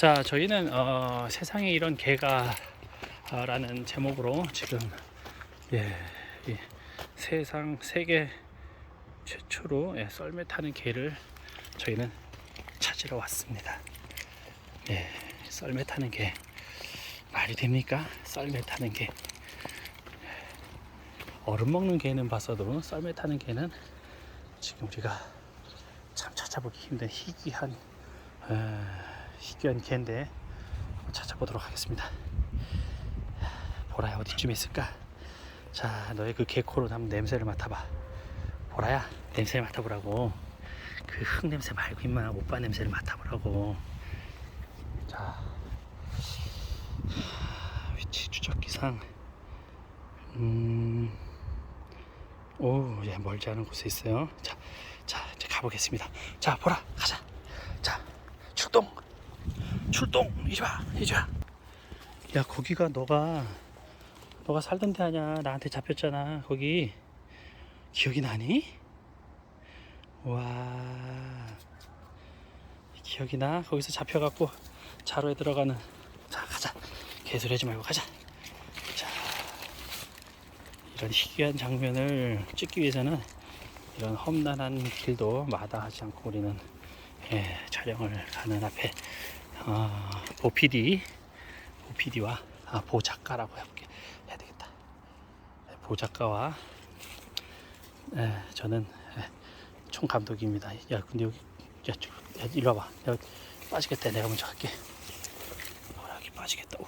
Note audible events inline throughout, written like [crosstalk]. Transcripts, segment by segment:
자, 저희는 어, 세상에 이런 개가 아, 라는 제목으로 지금 예, 이 세상 세계 최초로 예, 썰매 타는 개를 저희는 찾으러 왔습니다. 예, 썰매 타는 개 말이 됩니까? 썰매 타는 개 얼음 먹는 개는 봤어도 썰매 타는 개는 지금 우리가 참 찾아보기 힘든 희귀한 어, 희귀한 개인데 찾아보도록 하겠습니다. 보라야 어디쯤에 있을까? 자 너의 그 개코로 한번 냄새를 맡아봐. 보라야 냄새 맡아보라고. 그 흙 냄새 말고 임마 오빠 냄새를 맡아보라고. 자 위치 추적기상 음. 오, 예, 멀지 않은 곳에 있어요. 자, 자, 이제 가보겠습니다. 자, 보라, 가자. 자, 출동, 출동. 이리 와, 이리 와. 야, 거기가 너가 너가 살던 데 아니야? 나한테 잡혔잖아. 거기 기억이 나니? 와, 기억이 나? 거기서 잡혀갖고 자로에 들어가는. 자, 가자. 개소리 하지 말고 가자. 자, 이런 희귀한 장면을 찍기 위해서는 이런 험난한 길도 마다하지 않고 우리는 예, 촬영을 가는 앞에 어, 보PD, 보PD와 아, 보작가라고 해볼게 해야 되겠다. 예, 보작가와 예, 저는 예, 총 감독입니다. 야, 근데 여기 야, 저, 야 이리 와봐. 야, 빠지겠다. 내가 먼저 갈게. 어, 여기 빠지겠다. 오.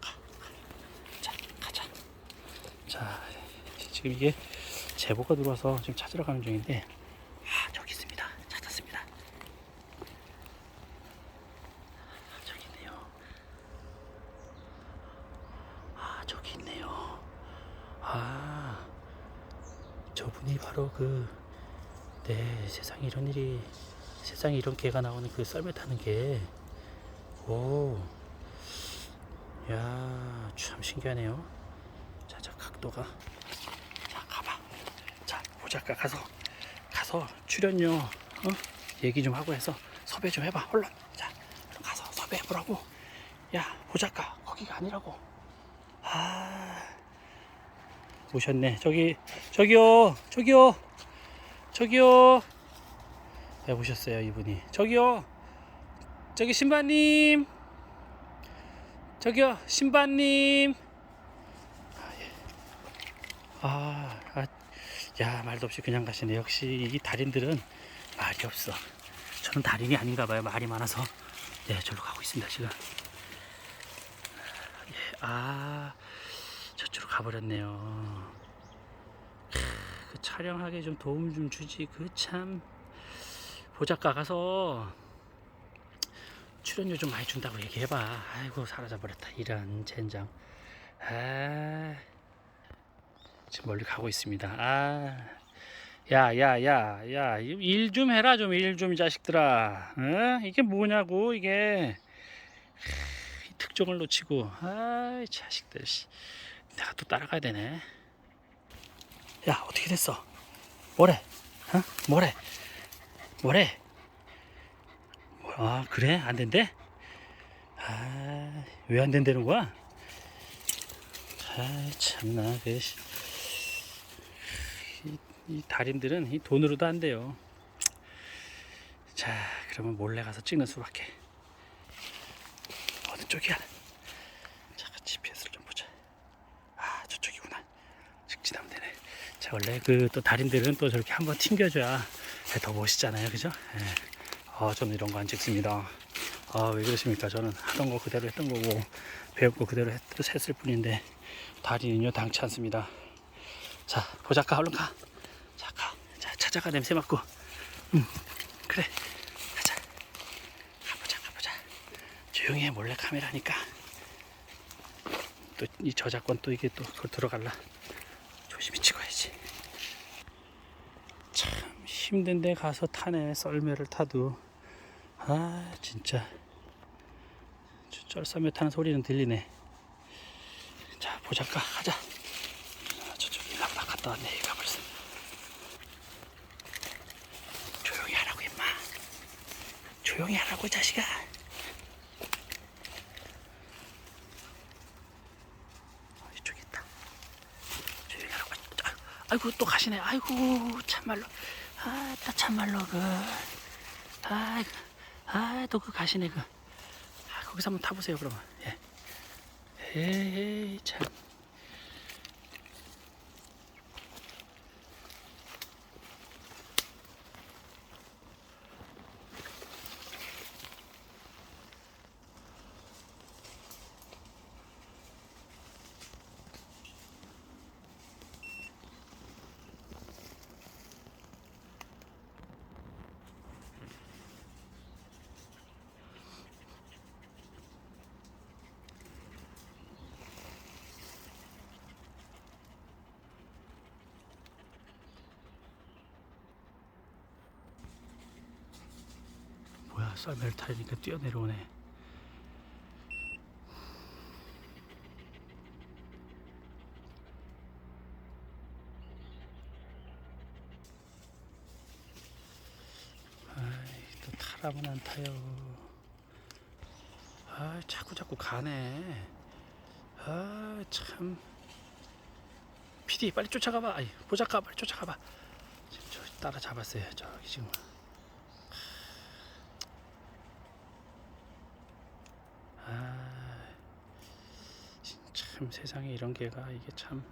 가. 자, 가자. 자, 지금 이게 제보가 들어와서 지금 찾으러 가는 중인데, 아, 저기 있습니다. 찾았습니다. 아, 저기 있네요. 아, 저기 있네요. 아, 저분이 바로 그, 네, 세상에 이런 일이, 세상에 이런 개가 나오는 그 썰매 타는 개. 오, 야, 참 신기하네요. 자, 자, 각도가. 보작가 가서, 가서 출연료, 어? 얘기 좀 하고 해서 섭외 좀 해봐, 얼른. 자, 가서 섭외해보라고. 야, 보작가, 거기가 아니라고. 아, 오셨네. 저기, 저기요, 저기요, 저기요. 네, 오셨어요, 이분이. 저기요. 저기 신바님 저기요 신바님 아, 예. 아, 아, 야 말도 없이 그냥 가시네. 역시 이 달인들은 말이 없어. 저는 달인이 아닌가 봐요. 말이 많아서. 네 저로 가고 있습니다 지금. 예, 아 저쪽으로 가버렸네요. 크, 그 촬영하기에 좀 도움 좀 주지. 그 참. 보작가 가서 출연료 좀 많이 준다고 얘기해봐. 아이고 사라져 버렸다. 이런 젠장. 아 지금 멀리 가고 있습니다. 아. 야, 야, 야, 야, 일 좀 해라, 좀, 일 좀, 이 자식들아. 어? 이게 뭐냐고, 이게. 특종을 놓치고. 아이, 자식들, 씨. 내가 또 따라가야 되네. 야, 어떻게 됐어? 뭐래? 어? 뭐래? 뭐래? 아 그래 안 된대? 아 왜 안 된다는 거야? 아 참나 그 씨. 이, 이 달인들은 이 돈으로도 안 돼요. 자 그러면 몰래 가서 찍는 수밖에. 어느 쪽이야? 잠깐 GPS를 좀 보자. 아 저쪽이구나. 직진하면 되네. 자 원래 그 또 달인들은 또 저렇게 한번 튕겨줘야 더 멋있잖아요, 그죠? 예. 아, 저는 이런 거 안 찍습니다. 아, 왜 그러십니까? 저는 하던 거 그대로 했던 거고, 배운 거 그대로 했, 했을 뿐인데, 다리는요, 당치 않습니다. 자, 보자까, 얼른 가. 자, 가. 자, 찾아가, 냄새 맡고. 음, 그래. 가자. 가보자, 가보자. 조용히 해, 몰래 카메라니까. 또, 이 저작권 또 이게 또, 그걸 들어갈라. 조심히 찍어야지. 참, 힘든데 가서 타네, 썰매를 타도. 아 진짜 저 쩔썰매 타는 소리는 들리네 자 보자까 가자 아, 저쪽에 나보다 갔다 왔네 얘가 벌써 조용히 하라고 자식아. 어, 이쪽에 있다. 아, 아이고 또 가시네. 아이고 참말로. 아따 참말로 그. 아, 그 가시네 그. 아, 거기서 한번 타보세요 그러면. 예. 에이 참. 썰매를 타니까 뛰어내려오네. 또 타라면 안 타요. 아 자꾸 자꾸 가네. 아 참. PD 빨리 쫓아가봐. 아이 보자가 빨리 쫓아가봐. 지금 저 따라 잡았어요. 저기 지금 아, 참 세상에 이런 게가 이게 참,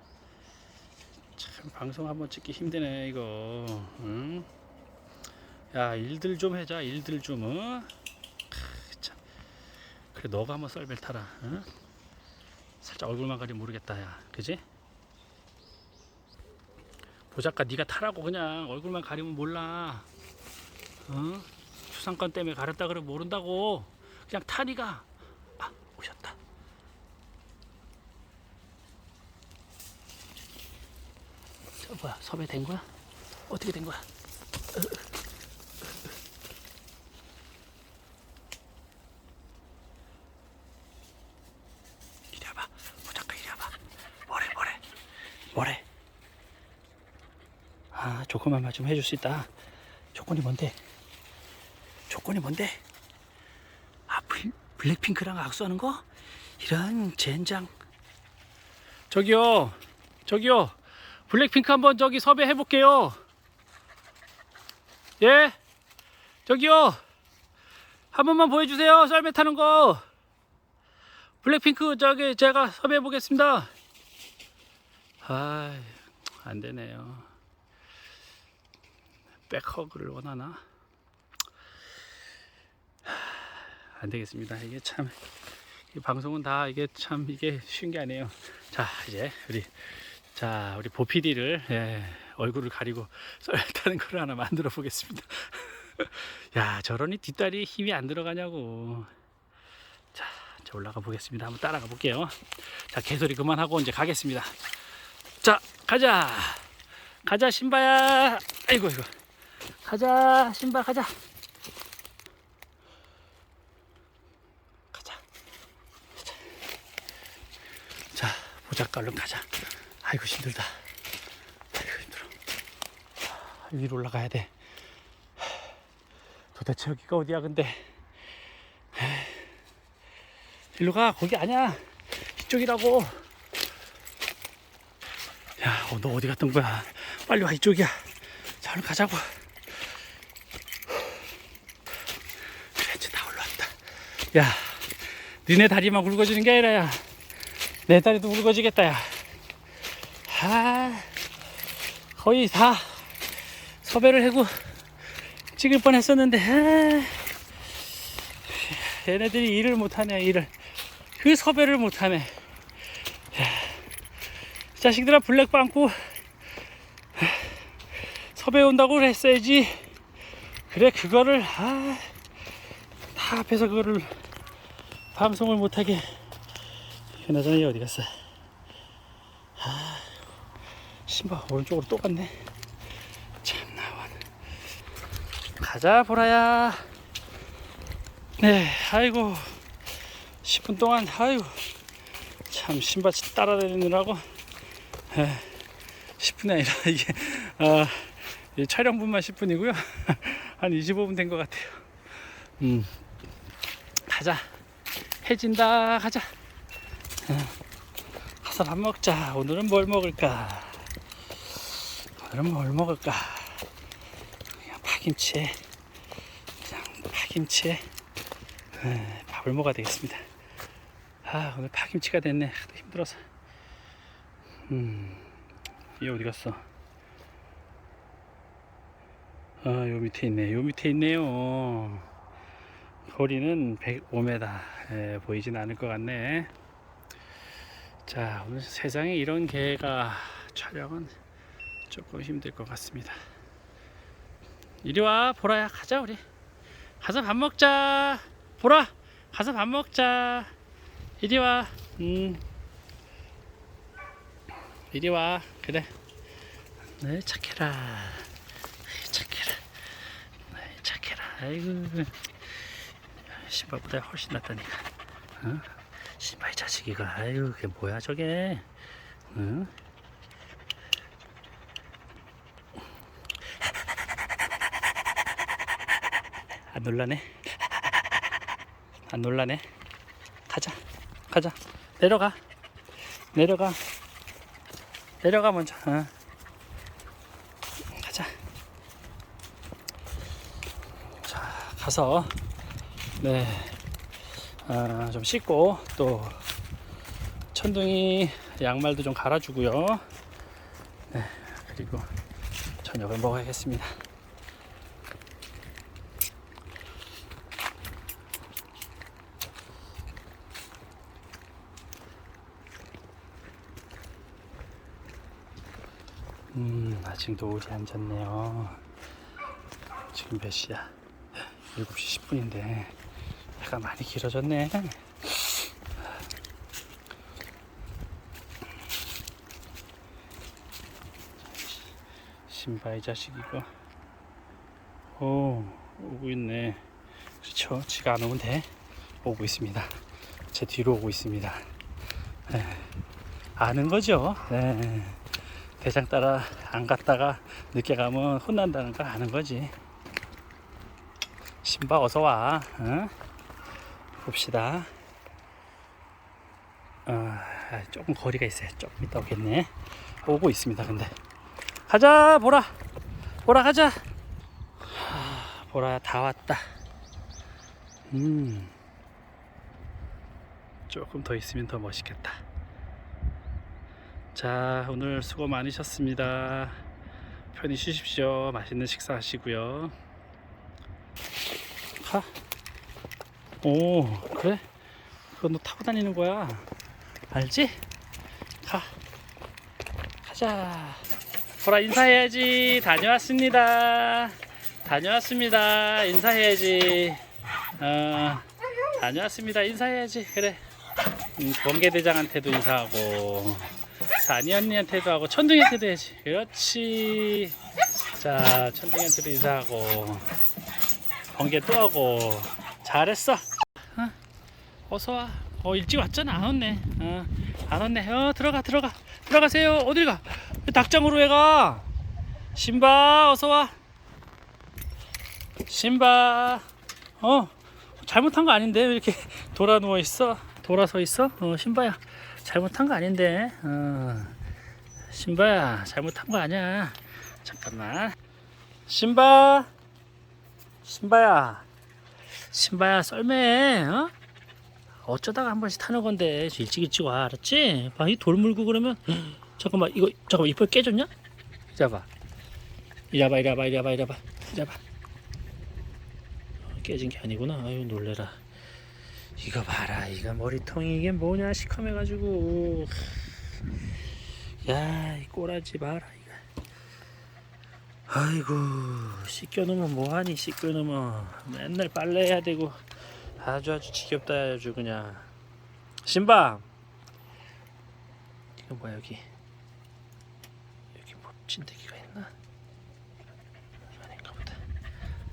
참 방송 한번 찍기 힘드네 이거. 응? 야 일들 좀 해자 일들 좀. 어? 크, 참. 그래 너가 한번 썰벨 타라. 응? 살짝 얼굴만 가리 모르겠다 야, 그지? 보자까 네가 타라고 그냥 얼굴만 가리면 몰라. 어? 수상권 때문에 가렸다 그래 모른다고. 그냥 타니가. 아 오셨다. 저 뭐야? 섭외 된 거야? 어떻게 된 거야? 이리 와봐. 보자까 이리 와봐. 뭐래 뭐래? 뭐래? 아 조금만 좀 해줄 수 있다. 조건이 뭔데? 조건이 뭔데? 아 블, 블랙핑크랑 악수하는 거? 이런 젠장. 저기요. 저기요 블랙핑크 한번 저기 섭외해 볼게요. 예? 저기요. 한 번만 보여주세요. 썰매 타는 거. 블랙핑크 저기 제가 섭외해 보겠습니다. 아 안 되네요. 백허그를 원하나? 안 되겠습니다. 이게 참, 이 방송은 다 이게 참, 이게 쉬운 게 아니에요. 자, 이제 우리, 자, 우리 보피디를, 예, 얼굴을 가리고 썰 타는 걸 하나 만들어 보겠습니다. [laughs] 야, 저러니 뒷다리 힘이 안 들어가냐고. 자, 자, 올라가 보겠습니다. 한번 따라가 볼게요. 자, 개소리 그만하고 이제 가겠습니다. 자, 가자. 가자, 신바야. 아이고, 이고 가자, 신바, 가자. 가자. 가자. 자, 보자가 얼른 가자. 아이고 힘들다. 아이고 힘들어. 아, 위로 올라가야 돼. 도대체 여기가 어디야 근데? 일로 가. 거기 아니야. 이쪽이라고. 야, 어, 너 어디 갔던 거야? 빨리 와 이쪽이야. 자, 얼른 가자고. 그래, 이제 다 올라왔다. 야, 니네 다리만 굵어지는 게 아니라 야. 내 다리도 굵어지겠다 야. 아, 거의 다 섭외를 하고 찍을 뻔 했었는데 아, 얘네들이 일을 못하네 일을 그 섭외를 못하네. 야, 이 자식들아 블랙 빵꾸 섭외 온다고 그랬어야지. 그래 그거를 아, 다 앞에서 그거를 방송을 못하게 그나저나 얘 어디 갔어? 아, 신발 오른쪽으로 또 갔네. 참나 원. 가자 보라야. 네, 아이고 10분 동안 아이고 참 신발 따라다니느라고 에, 10분이 아니라 [laughs] 이게 아, 이 촬영분만 10분이고요. [laughs] 한 25분 된 것 같아요. 음 가자 해진다 가자 어, 가서 밥 먹자 오늘은 뭘 먹을까 오늘은 뭘 먹을까 그냥 파김치에 그냥 파김치에 에, 밥을 먹어야 되겠습니다 아 오늘 파김치가 됐네 하도 힘들어서 음 얘 어디 갔어 아, 요 밑에 있네. 요 밑에 있네요. 거리는 105m. 예, 보이진 않을 것 같네. 자, 오늘 세상에 이런 개가 촬영은 조금 힘들 것 같습니다. 이리 와, 보라야. 가자, 우리. 가서 밥 먹자. 보라, 가서 밥 먹자. 이리 와. 음. 이리 와. 그래. 네, 착해라. 착해라. 아이, 착해라. 아이고. 신발보다 훨씬 낫다니까. 어? 신발 이 자식이가. 아이고, 그게 뭐야, 저게. 응? 안 놀라네. 안 놀라네. 가자. 가자. 내려가. 내려가. 내려가 먼저. 어. 가자. 자, 가서 네, 아, 좀 씻고 또 천둥이 양말도 좀 갈아주고요. 네, 그리고 저녁을 먹어야겠습니다. 음, 아직 노을이 안 졌네요. 지금 몇 시야? 7시 10분인데 해가 많이 길어졌네. 신바 이 자식 이거. 오, 오고 있네. 그렇죠. 지가 안 오면 돼. 오고 있습니다. 제 뒤로 오고 있습니다. 네. 아는 거죠. 네. 대장 따라 안 갔다가 늦게 가면 혼난다는 걸 아는 거지. 신바 어서 와. 어? 봅시다. 어, 조금 거리가 있어요. 조금 있다 오겠네. 오고 있습니다. 근데 가자 보라. 보라 가자. 하, 보라 다 왔다. 음. 조금 더 있으면 더 멋있겠다. 자, 오늘 수고 많으셨습니다. 편히 쉬십시오. 맛있는 식사 하시고요. 가. 오, 그래? 그거 너 타고 다니는 거야. 알지? 가. 가자. 보라, 인사해야지. 다녀왔습니다. 다녀왔습니다. 인사해야지. 어, 다녀왔습니다. 인사해야지. 그래. 음, 번개대장한테도 인사하고. 사니 언니한테도 하고, 천둥이한테도 해야지. 그렇지. 자, 천둥이한테도 인사하고. 번개 또 하고. 잘했어. 어? 어서 와. 어, 일찍 왔잖아. 안 왔네. 어, 안 왔네. 어, 들어가 들어가. 들어가세요. 어딜 가? 닭장으로 왜가. 신바 어서 와. 신바. 어 잘못한 거 아닌데 왜 이렇게 돌아 누워 있어? 돌아서 있어? 어 신바야 잘못한 거 아닌데 어 신바야 잘못한 거 아니야 잠깐만 신바 신바야, 신바야, 썰매, 어? 어쩌다가 한 번씩 타는 건데, 일찍 일찍 와, 알았지? 봐, 이돌 물고 그러면, [gasps] 잠깐만, 이거, 잠깐만, 이빨 깨졌냐? 와봐. 이리 와봐, 이리 와봐, 이리 와봐, 이리 와봐. 이리 와봐. 어, 깨진 게 아니구나. 아유, 놀래라. 이거 봐라, 이거 머리통이 이게 뭐냐, 시커매가지고. 야, 이 꼬라지 봐라, 아이고 씻겨놓으면 뭐하니 씻겨놓으면. 맨날 빨래해야 되고. 아주 아주 지겹다 아주 그냥. 신바! 이거 뭐야 여기? 여기 뭐 진드기가 있나? 아닌가 보다.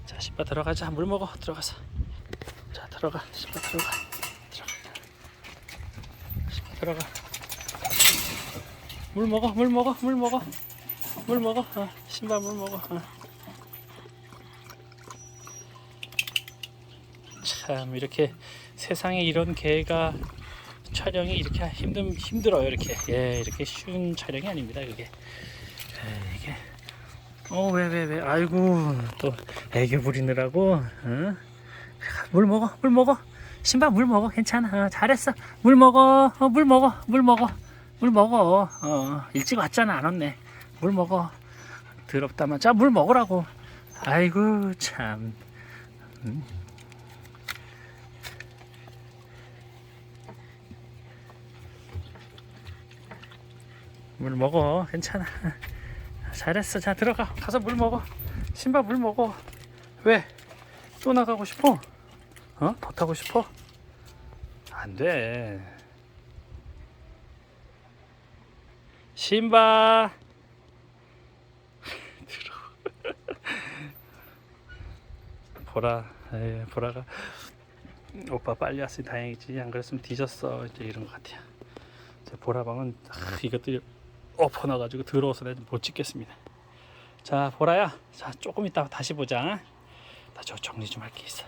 자 신바 들어가자. 물 먹어. 들어가서 자 들어가. 신바 들어가. 들어가. 신바 들어가. 물 먹어 물 먹어 물 먹어. 물 먹어. 어, 신발 물 먹어. 어. 참 이렇게 세상에 이런 개가 촬영이 이렇게 힘든 힘들어요 이렇게. 예 이렇게 쉬운 촬영이 아닙니다 그게. 예, 이게. 어왜왜 왜? 아이고 또 애교 부리느라고 응? 물 먹어 물 먹어. 신발 물 먹어 괜찮아. 어, 잘했어. 물 먹어 어, 물 먹어 물 먹어 물 먹어. 어 일찍 왔잖아 안 왔네. 물 먹어. 더럽다만 자 물 먹으라고. 아이고 참. 음. 물 먹어 괜찮아. 잘했어. 자 들어가. 가서 물 먹어. 신발 물 먹어. 왜 또 나가고 싶어? 어? 더 타고 싶어? 안 돼. 신발. [laughs] 들어 보라. 에이, 보라가. 오빠 빨리 왔으니 다행이지. 안 그랬으면 뒤졌어. 이제 이런 것 같아요. 제 보라방은 아, 이것들이 엎어놔가지고 더러워서 내가 못 찍겠습니다. 자 보라야. 자 조금 이따 다시 보자 나 저 정리 좀 할 게 있어